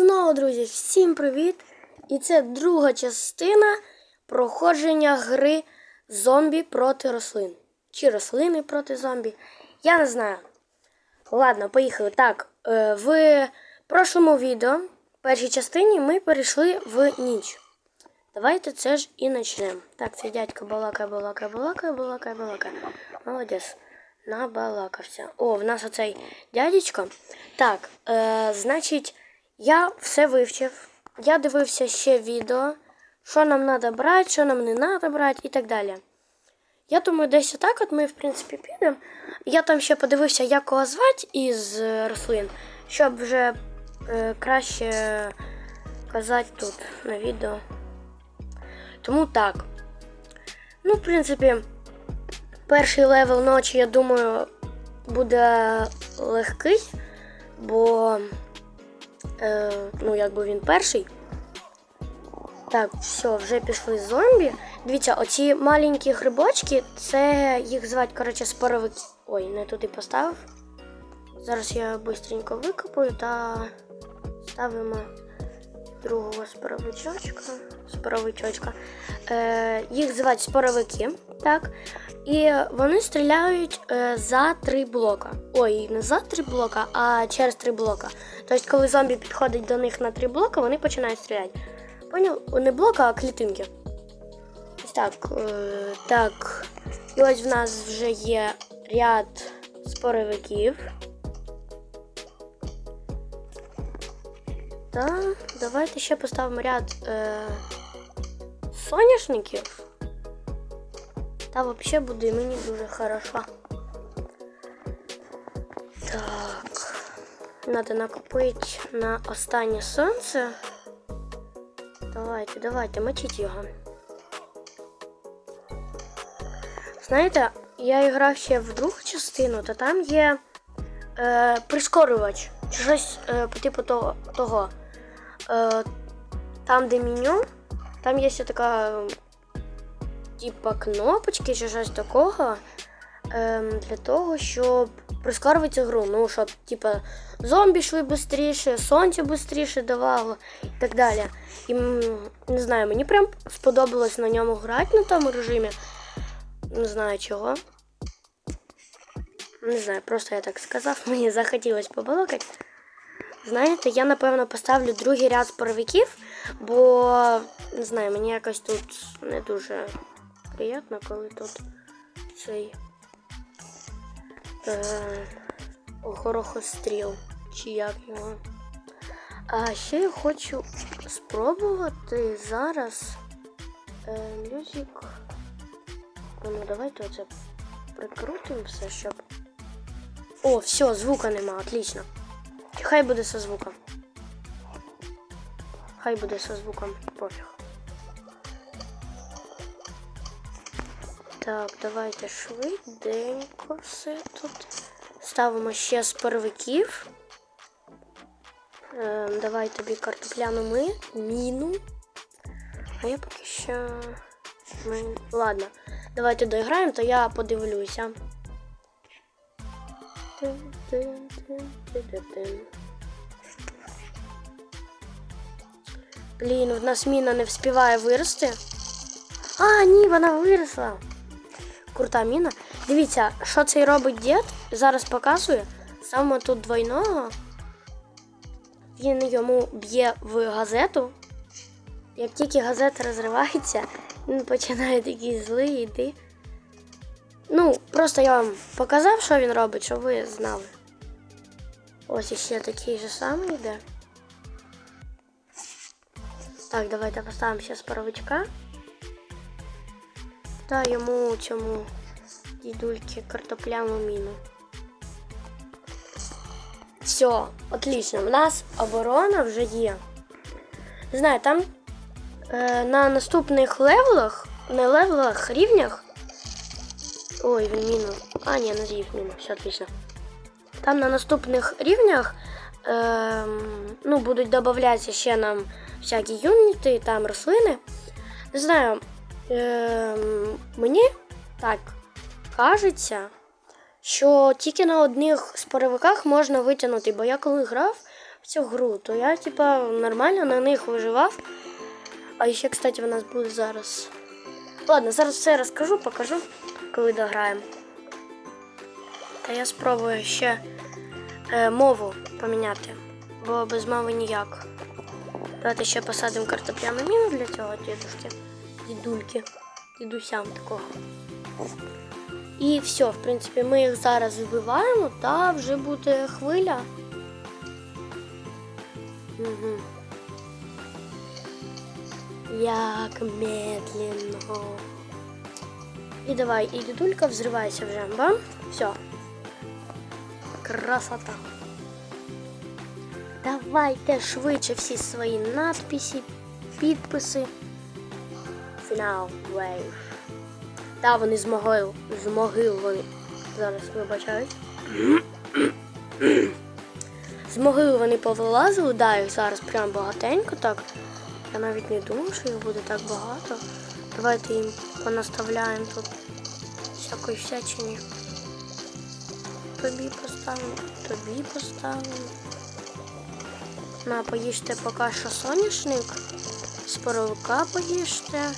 знову, друзі, всім привіт! І це друга частина проходження гри зомбі проти рослин. Чи рослини проти зомбі. Я не знаю. Ладно, поїхали. Так, е, в прошлому відео, в першій частині, ми перейшли в ніч. Давайте це ж і почнемо. Так, цей дядько балакає, балакає, балакає, балакає, балакає. Молодець. Набалакався. О, в нас оцей дядечко. Так, е, значить, я все вивчив. Я дивився ще відео, що нам треба брати, що нам не треба брати і так далі. Я думаю, десь отак от ми, в принципі, підемо. Я там ще подивився, як кого звати із е, рослин, щоб вже е, краще казати тут на відео. Тому так. Ну, в принципі, перший левел ночі, я думаю, буде легкий, бо е, ну, якби він перший. Так, все, вже пішли зомбі. Дивіться, оці маленькі грибочки, це їх звати, коротше, споровики. Ой, не туди поставив. Зараз я швидко викопаю та ставимо другого споровичочка. Споровичочка. Е, їх звати споровики, так. І вони стріляють е, за три блока. Ой, не за три блока, а через три блока. Тобто, коли зомбі підходить до них на три блока, вони починають стріляти. Поняв? Не блока, а клітинки. Ось так. Е, так. І ось в нас вже є ряд споровиків. Та давайте ще поставимо ряд е, соняшників. Та взагалі буде мені дуже хорошо. Так. Надо накопити на останнє сонце. Давайте, давайте, мочіть його. Знаєте, я грав ще в другу частину, то там є е, прискорювач. Щось е, по типу того. того. Е, там, де меню, там є ще така типа кнопочки чи щось такого. Е, для того, щоб прискорювати гру. Ну, щоб типа зомбі йшли швидше, сонце швидше давало і так далі. І не знаю, мені прям сподобалось на ньому грати на тому режимі. Не знаю чого. Не знаю, просто я так сказав, мені захотілося побалакати. Знаєте, я напевно поставлю другий ряд споровиків, бо не знаю, мені якось тут не дуже приємно, коли тут цей е, горохостріл, чи як його. А ще я хочу спробувати зараз е, мюзик. Ну, давайте оце прикрутимо все, щоб. О, все, звука нема, отлично. Хай буде со звуком. Хай буде со звуком, пофіг. Так, давайте швиденько все тут. Ставимо ще з первиків. Е, давай тобі картопляну ми, міну. А я поки що. Ми... Ладно, давайте доіграємо, то я подивлюся. Блін, в нас міна не вспіває вирости. А, ні, вона виросла. Крута міна. Дивіться, що цей робить дід. Зараз показую. Саме тут двойного. Він йому б'є в газету. Як тільки газета розривається, він починає такий злий йти. Ну, просто я вам показав, що він робить, щоб ви знали. Ось іще такий же самий йде. Так, давайте поставимо ще паровичка. Та йому цьому дідульки картопляну міну. Все, отлично. У нас оборона вже є. Не знаю, там е, на наступних левелах, не левелах, рівнях. Ой, він міну. А, ні, не з'їв міну, все отлично. Там на наступних рівнях е, ну, будуть додаватися ще нам всякі юніти, там рослини. Не знаю, е, мені так кажеться, що тільки на одних споровиках можна витягнути, бо я коли грав в цю гру, то я, типа, нормально на них виживав. А ще, кстати, в нас буде зараз. Ладно, зараз все розкажу, покажу, коли дограємо. Та я спробую ще е, мову поміняти, бо без мови ніяк. Давайте ще посадимо картопляну міну для цього дідушки, дідульки, дідусям такого. І все, в принципі, ми їх зараз вбиваємо, та вже буде хвиля. Угу. Як медленно. І давай, і дідулька взривайся вже, бам? Все. Красота. Давайте швидше всі свої надписи, підписи. Фінал вейв. Та вони з могил, з могил вони. Зараз вибачають. З могил вони повилазили, да, їх зараз прям багатенько так. Я навіть не думав, що їх буде так багато. Давайте їм понаставляємо тут всякої всячині. Тобі поставимо, тобі поставимо. На, поїжте поки що соняшник, споровика поїжте,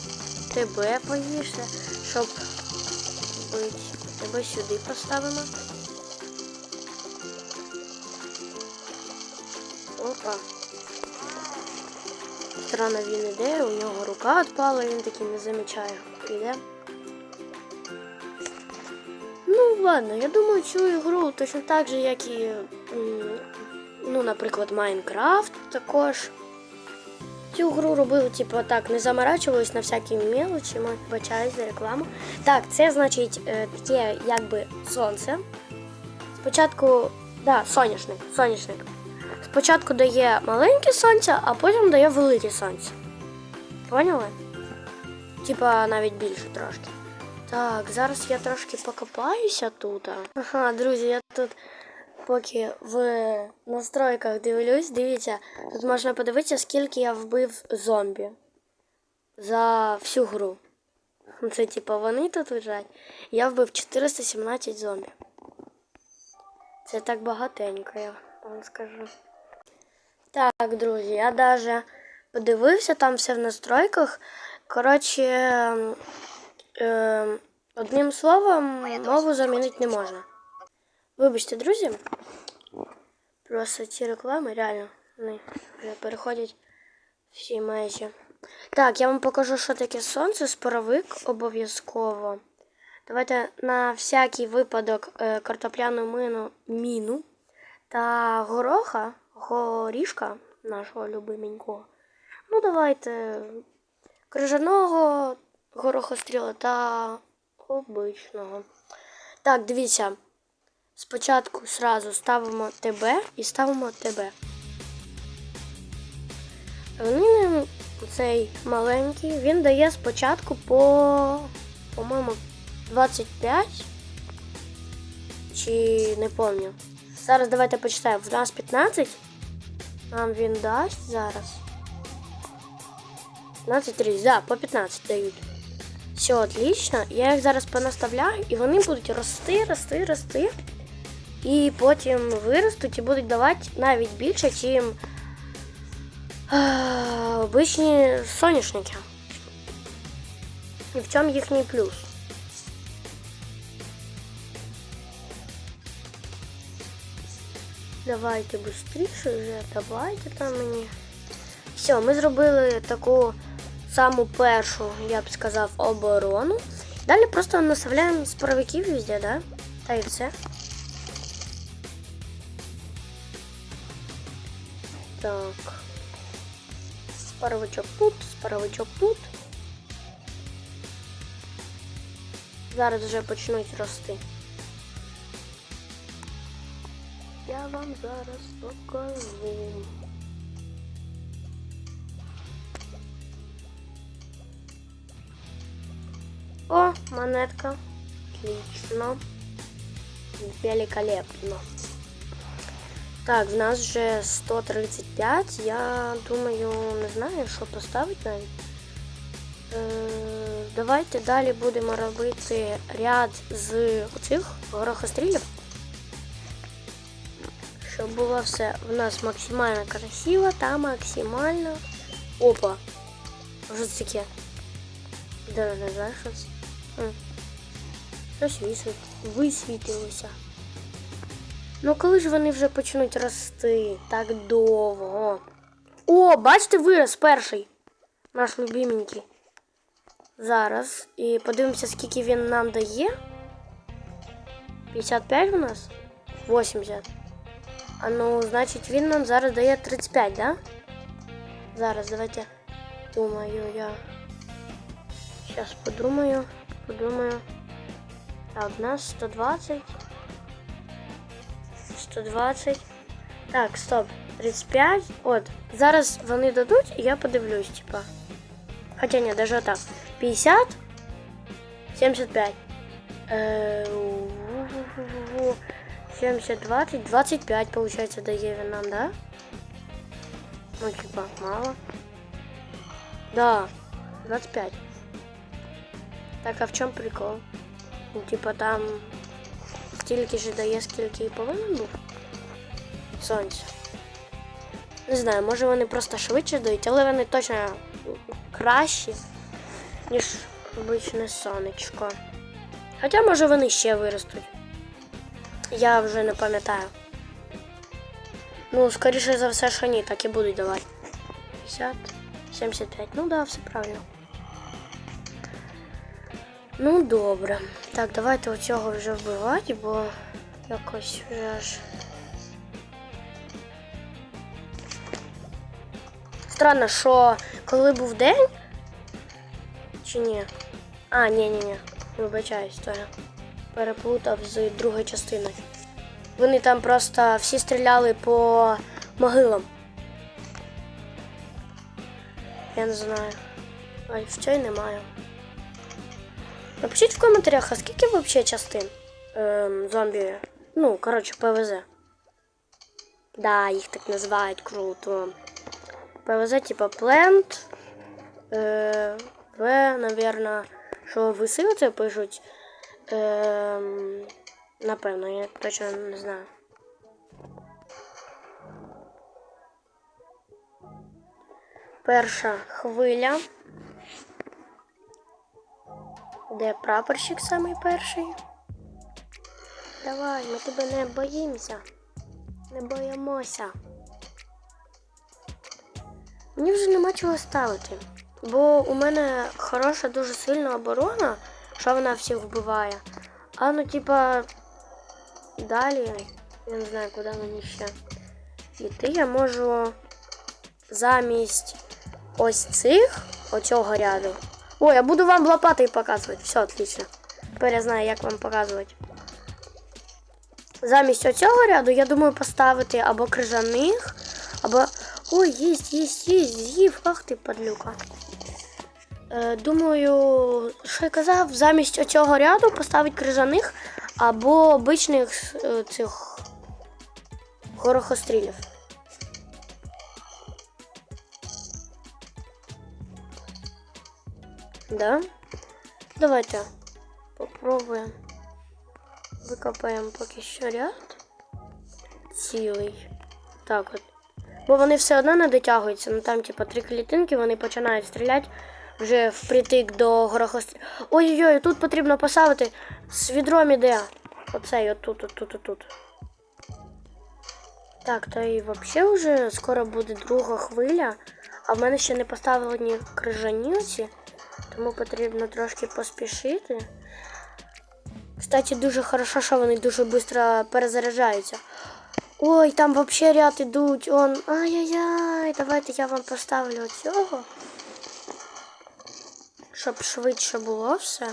тебе поїжте, щоб. Тебе сюди поставимо. Опа. Странно він іде, у нього рука відпала, він таки не замічає. Іде. Ну ладно, я думаю, цю ігру точно так же, як і, ну, наприклад, Майнкрафт також. Цю гру робили, типу, так, не заморачувались на всякі мелочі, ми бачаюсь за рекламу. Так, це значить е, таке якби сонце. Спочатку, да, соняшник, соняшник. Спочатку дає маленьке сонце, а потім дає велике сонце. Поняли? Типа навіть більше трошки. Так, зараз я трошки покопаюся тут. Ага, друзі, я тут поки в настройках дивлюсь, дивіться, тут можна подивитися, скільки я вбив зомбі за всю гру. Це типа вони тут лежать. Я вбив 417 зомбі. Це так багатенько, я вам скажу. Так, друзі, я даже подивився там все в настройках. Коротше, е, одним словом, мову замінити не можна. Вибачте, друзі. Просто ці реклами реально вони вже переходять всі межі. Так, я вам покажу, що таке сонце, споровик обов'язково. Давайте на всякий випадок е, картопляну мину, міну та гороха, горішка нашого любименького. Ну, давайте крижаного горохостріла та обичного. Так, дивіться. Спочатку сразу ставимо ТБ і ставимо ТБ. Вони цей маленький, він дає спочатку по, по-моєму, 25 чи не пам'ятаю. Зараз давайте почитаємо. В нас 15. Нам він дасть зараз. 15 30, да, по 15 дають. Все, отлично. Я їх зараз понаставляю і вони будуть рости, рости, рости. І потім виростуть і будуть давати навіть більше, ніж обичні соняшники. І в цьому їхній плюс. Давайте швидше вже, давайте там мені. Все, ми зробили таку саму першу, я б сказав, оборону. Далі просто наставляємо споровиків везде, да? Та і все. Так. Споровичок тут, споровичок тут. Зараз вже почнуть рости. Я вам зараз покажу. О, монетка. Отлично. Великолепно. Так, в нас вже 135. Я думаю, не знаю, що поставити навіть. Е, давайте далі будемо робити ряд з оцих горохострілів. щоб було все в нас максимально красиво та максимально. Опа. Це таке? Да, не знаю, що це. Щось висвіт- висвітилося. Ну коли ж вони вже почнуть рости так довго? О, бачите, вирос перший. Наш любименький. Зараз. І подивимося, скільки він нам дає. 55 у нас? 80. А ну, значить, він нам зараз дає 35, да? Зараз, давайте. Думаю, я. Сейчас подумаю. Подумаю. Так, у нас 120. 120. Так, стоп. 35. От. Зараз вони дадуть, і я подивлюсь, типа. Хоча ні, даже отак. 50. 75. Е, у-у-у-у. 70, 20, 25, получается, дає він нам, да? Ну, типа, мало. Да, 25. Так, а в чому прикол? Ну, типа там стільки ж дає, скільки і повинен був. Сонце. Не знаю, може вони просто швидше дають, але вони точно кращі, ніж обичне сонечко. Хоча, може, вони ще виростуть. Я вже не пам'ятаю. Ну, скоріше за все, що ні, так і будуть давати. 50, 75. Ну да, все правильно. Ну, добре. Так, давайте оцього вже вбивати, бо якось вже аж. Странно, що коли був день. Чи ні? А, ні, ні, ні. Вибачаюсь, то я переплутав з другою частиною. Вони там просто всі стріляли по могилам. Я не знаю. Ай, в цій немає. Напишіть в коментарях, а скільки взагалі частин ем, зомбі. Ну, коротше, ПВЗ. Да, їх так називають круто. ПВЗ, типа Plant. Е, В, наверное, що виси це пишуть. Ем, напевно, я точно не знаю. Перша хвиля. Де прапорщик самий перший? Давай, ми тебе не боїмося. Не боїмося. Мені вже нема чого ставити. Бо у мене хороша дуже сильна оборона, що вона всіх вбиває. А ну, типа, далі, я не знаю, куди мені ще йти. Я можу замість ось цих, оцього ряду. О, я буду вам лопатой показувати. Все, отлично. Тепер я знаю, як вам показувати. Замість оцього ряду, я думаю, поставити або крижаних, або. Ой, єсть, єсть, єсть, з'їв. Ах ти, падлюка. Е, думаю, що я казав, замість оцього ряду поставити крижаних або обичних е, цих горохострілів. Да? Давайте попробуємо. Викопаємо поки що ряд. Цілий. Так от. Бо вони все одно не дотягуються. Ну там, типу, три клітинки, вони починають стріляти вже впритик до горохострі. Ой-ой-ой, тут потрібно поставити з відром іде. Оцей отут, отут, отут. Так, то і взагалі вже скоро буде друга хвиля, а в мене ще не поставлені крижані оці, тому потрібно трошки поспішити. Кстати, дуже хорошо, що вони дуже швидко перезаряджаються. Ой, там вообще ряд ідуть. Он. Ай-яй-яй, давайте я вам поставлю цього. Щоб швидше було все.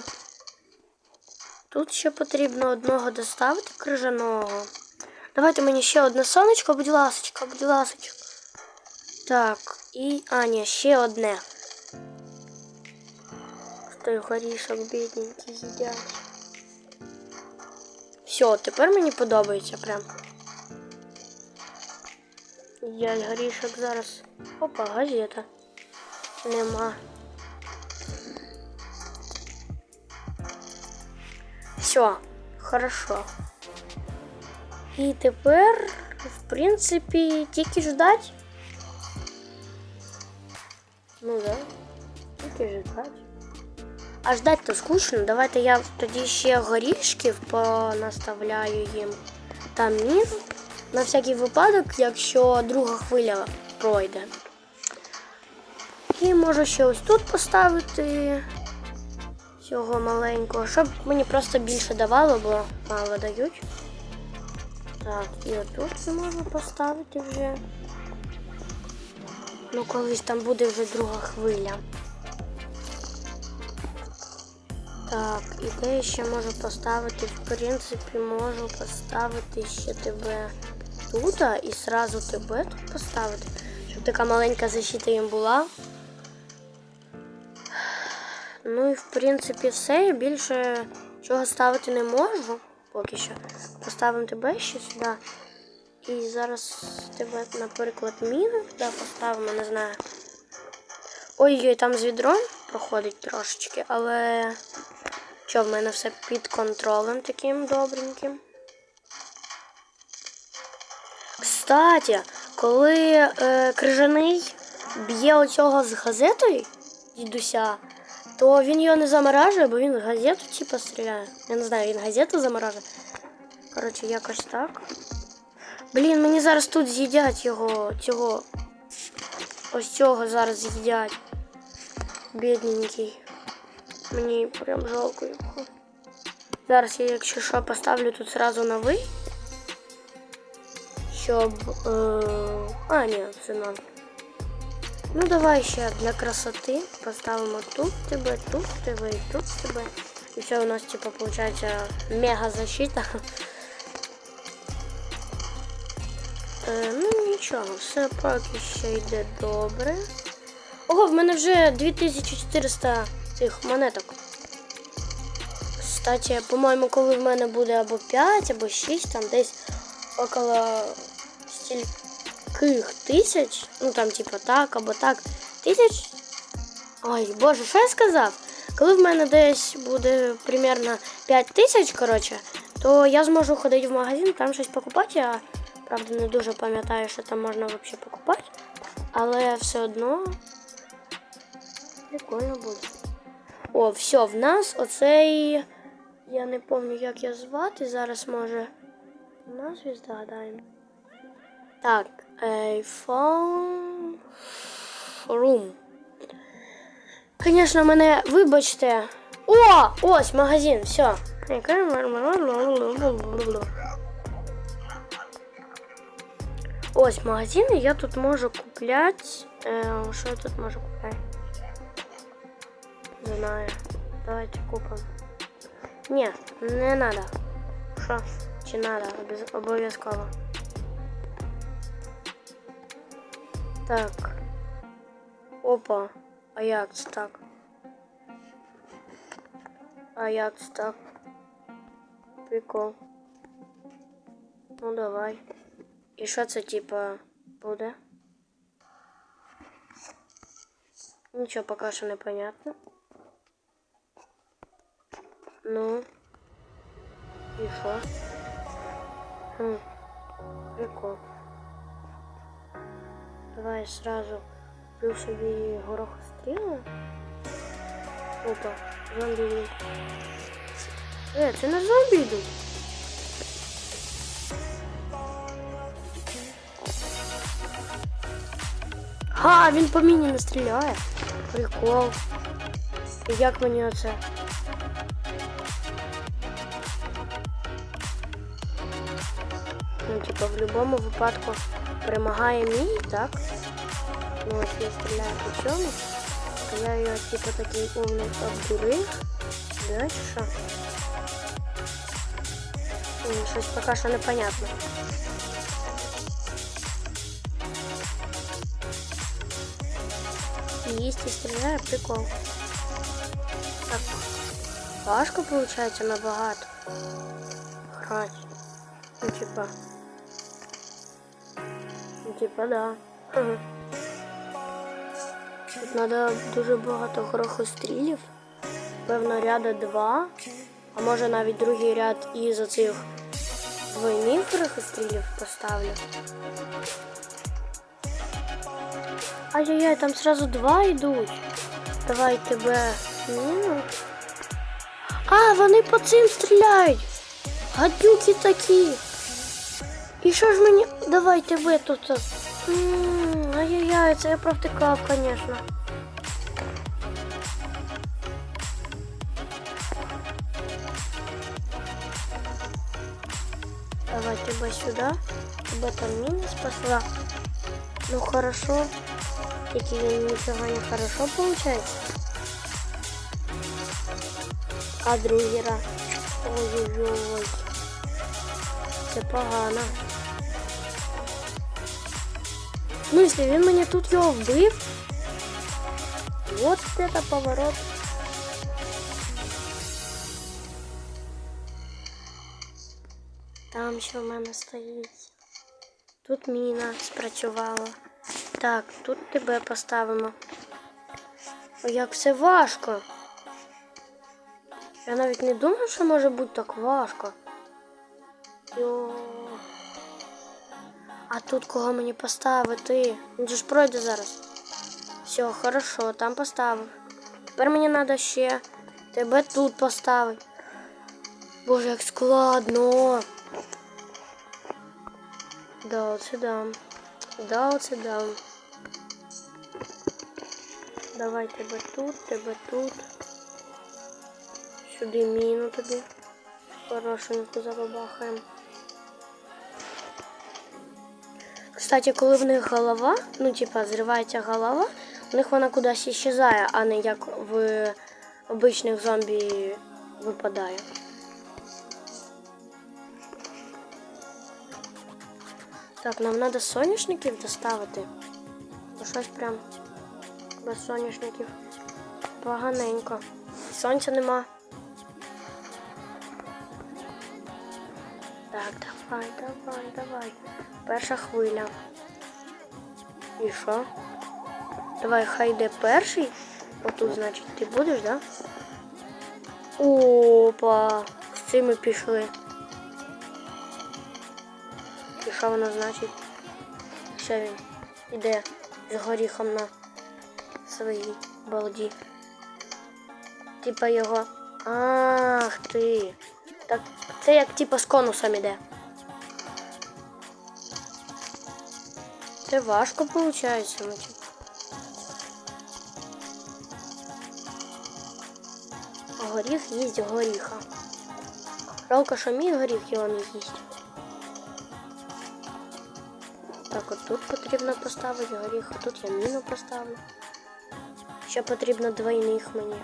Тут ще потрібно одного доставити крижаного. Давайте мені ще одне сонечко, будь ласочка, будь ласочка. Так, і. А, ні, ще одне. Той горішок бідненький їдять. Все, тепер мені подобається прям. Я горішок зараз. Опа, газета. Нема. Все, хорошо. І тепер в принципі, тільки ждать. Ну да. Тільки ждать. А ждать то скучно. Давайте я тоді ще горішків понаставляю їм. Там мін. На всякий випадок, якщо друга хвиля пройде. І можу ще ось тут поставити цього маленького, щоб мені просто більше давало, бо мало дають. Так, і отут я можу поставити вже. Ну, колись там буде вже друга хвиля. Так, і де я ще можу поставити? В принципі, можу поставити ще тебе тут і сразу тебе тут поставити, щоб така маленька защита їм була. Ну і в принципі все. Я більше чого ставити не можу поки що. Поставимо тебе ще сюди. І зараз тебе, наприклад, міну туди поставимо, не знаю. Ой-ой, там з відром проходить трошечки, але що, в мене все під контролем таким добреньким. Кстати, коли е, крижаний б'є оцього з газетою дідуся, то він його не заморажує, бо він газету типа стріляє. Я не знаю, він газету заморажує. Коротше, якось так. Блін, мені зараз тут з'їдять його, цього. Ось цього зараз з'їдять. Бідненький. Мені прям жалко його. Зараз я, якщо що, поставлю тут зразу новий. Щоб. Е... А, ні, все норм. Ну давай ще для красоти поставимо тут тебе, тут тебе і тут тебе. І все у нас типа получается мега защита. Е, ну нічого, все поки що йде добре. Ого, в мене вже 2400 цих монеток. Кстати, по-моєму, коли в мене буде або 5, або 6, там десь около стільких тисяч, ну там типа так або так, тисяч. Ой, боже, що я сказав? Коли в мене десь буде примерно 5 тисяч, коротше, то я зможу ходити в магазин, там щось покупати. Я правда не дуже пам'ятаю, що там можна взагалі покупати. Але все одно прикольно буде. О, все, в нас оцей. Я не пам'ятаю, як я звати. Зараз може. Назві згадаємо. Так, iPhone Room. Звісно, мене вибачте. О! Ось магазин, все. Ось магазин, і я тут можу купляти. Е, що я тут можу купляти? Не знаю. Давайте купимо. Ні, не надо. Що? Чи надо? Обяз- Обов'язково. Так. Опа. А як це так? А як це так? Прикол. Ну давай. І що це типа буде? Нічого поки що не понятно. Ну. І що? Хм. Прикол. Давай сразу куплю собі горохостріли. Опа, зомбі йдуть. Е, це не зомбі йдуть. А, він по міні не стріляє. Прикол. Як мені оце? Будь-якому випадку перемагає мій, так? Ну, ось я стріляю по цьому. Я його, типа, такий умний обдурив. Чи що? Щось поки що непонятно. Есть и стреляю, прикол. Так, важко получается набагато. Грать. Ну, типа. Типа, да. Тут треба дуже багато горохострілів. Певно, ряда два. А може навіть другий ряд із оцих двойних порохострілів поставлю. Ай-яй-яй, там сразу два йдуть. Давай тебе. Ну. А, вони по цим стріляють. Гадюки такі. І що ж мені. Давай тебе тут. М, Ай-яй-яй, це я провтикав, звісно. Давай тебя сюда. Тебя там мина спасла. Ну хорошо. Тільки нифига не хорошо получается. А другий раз. Ой-ой-ой. Це погано. Ну, якщо він мені тут його вбив. Вот это поворот. Там що в мене стоїть. Тут міна спрацювала. Так, тут тебе поставимо. Ой, як все важко. Я навіть не думав, що може бути так важко. Йо. А тут кого мені поставити? Він же ж пройде зараз. Все, хорошо, там поставив. Тепер мені треба ще тебе тут поставити. Боже, як складно. Да, оце дам. Да, оце дам. Давай тебе тут, тебе тут. Сюди міну тобі. Хорошеньку забабахаємо. Кстати, коли в них голова, ну типа зривається голова, у них вона кудись іщезає, а не як в обичних зомбі випадає. Так, нам треба соняшників доставити. Ну щось прям без соняшників. Поганенько. Сонця нема. Так, давай, давай, давай. Перша хвиля. І що? Давай, хай йде перший. Отут, значить, ти будеш, да? Опа! З цими пішли. І що воно значить? Що він іде з горіхом на своїй балді. Типа його. Ах ти. Так це як типа з конусом іде. Це важко виходить, ну. Горіх їсть горіха. Жалко, що мій горіх його не їсть. Так, от тут потрібно поставити горіх, а тут я міну поставлю. Ще потрібно двойних мені.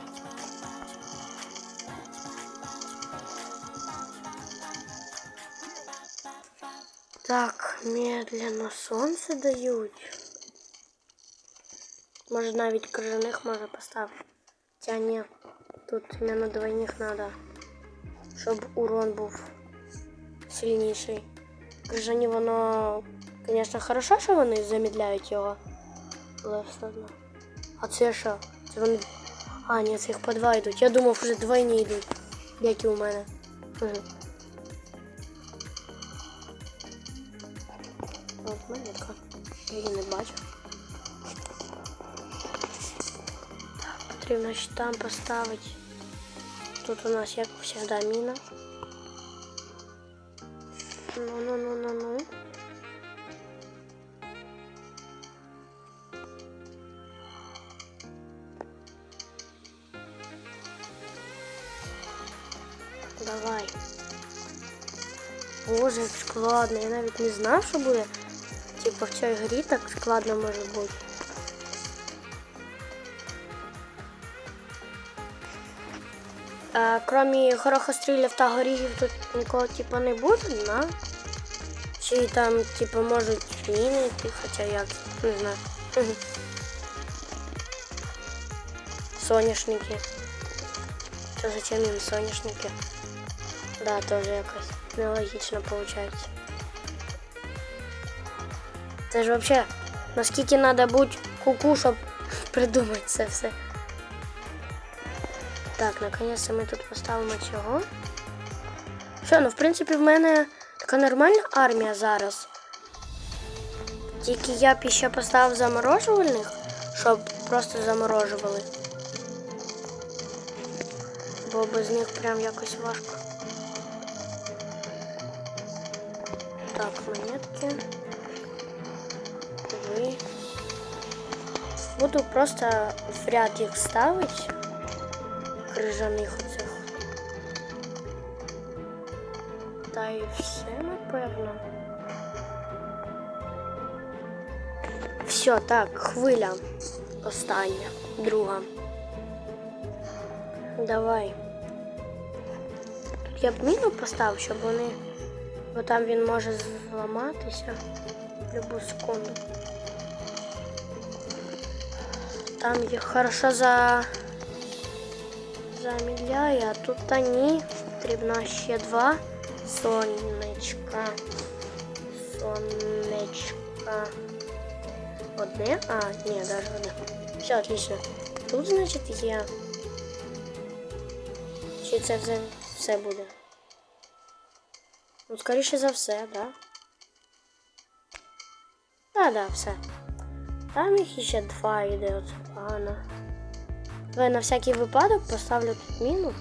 Медленно сонце дають. Може навіть крижаних може поставити. Хоча ні, тут іменно двойних треба, щоб урон був сильніший. Крижані воно, звісно, хорошо, що вони замідляють його. Але все одно. А це що? Це вони. А, ні, це їх по два йдуть. Я думав, вже двойні йдуть. Як і у мене. Мгм. Її не бачу. Так, потрібно ще там поставити. Тут у нас, як завжди, міна. Ну, ну, ну, ну, ну. Давай. Боже, як складно. Я навіть не знав, що буде. Типа в цій так складно може бути. А, кроме горохострілів та горіхів тут нікого типа не буде, на? Чи там, типа, можуть міни йти, хоча як, не знаю. Мгм. Соняшники. Це зачем їм соняшники? Да, теж якось нелогічно виходить. Це ж взагалі, наскільки треба бути куку, щоб придумати це все. Так, наконец-то ми тут поставимо цього. Все, ну в принципі в мене Така нормальна армія зараз. Тільки я б ще поставив заморожувальних, щоб просто заморожували. Бо без них прям якось важко. Так, монетки. Буду просто в ряд їх ставити. Крижаних оцих. Та і все, напевно. Все, так, хвиля. Остання, друга. Давай. Я б міну поставив, щоб вони. Бо там він може зламатися в любу секунду. Там їх хорошо за... замідляє, а тут та ні. Потрібно ще два сонечка. Сонечка. Одне? А, ні, даже одне. Все, отлично. Тут, значить, є. Чи це все, все буде? Ну, скоріше за все, да? Да, да, все. Там їх ще два йде, оце погано. Давай на всякий випадок поставлю тут мінус.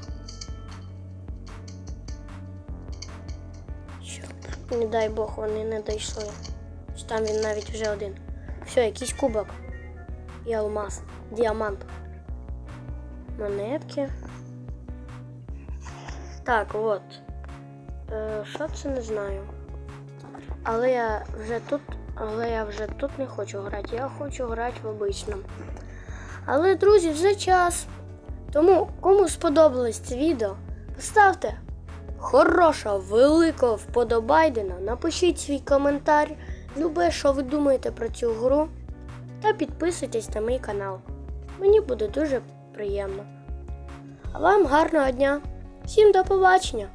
Щоб, не дай Бог, вони не дійшли. Там він навіть вже один. Все, якийсь кубок. І алмаз. Діамант. Монетки. Так, от. Е, це не знаю. Але я вже тут. Але я вже тут не хочу грати. Я хочу грати в обичному. Але, друзі, вже час. Тому, кому сподобалось це відео, поставте хорошого, великого вподобайдена, напишіть свій коментар, любе, що ви думаєте про цю гру, та підписуйтесь на мій канал. Мені буде дуже приємно. А вам гарного дня! Всім до побачення!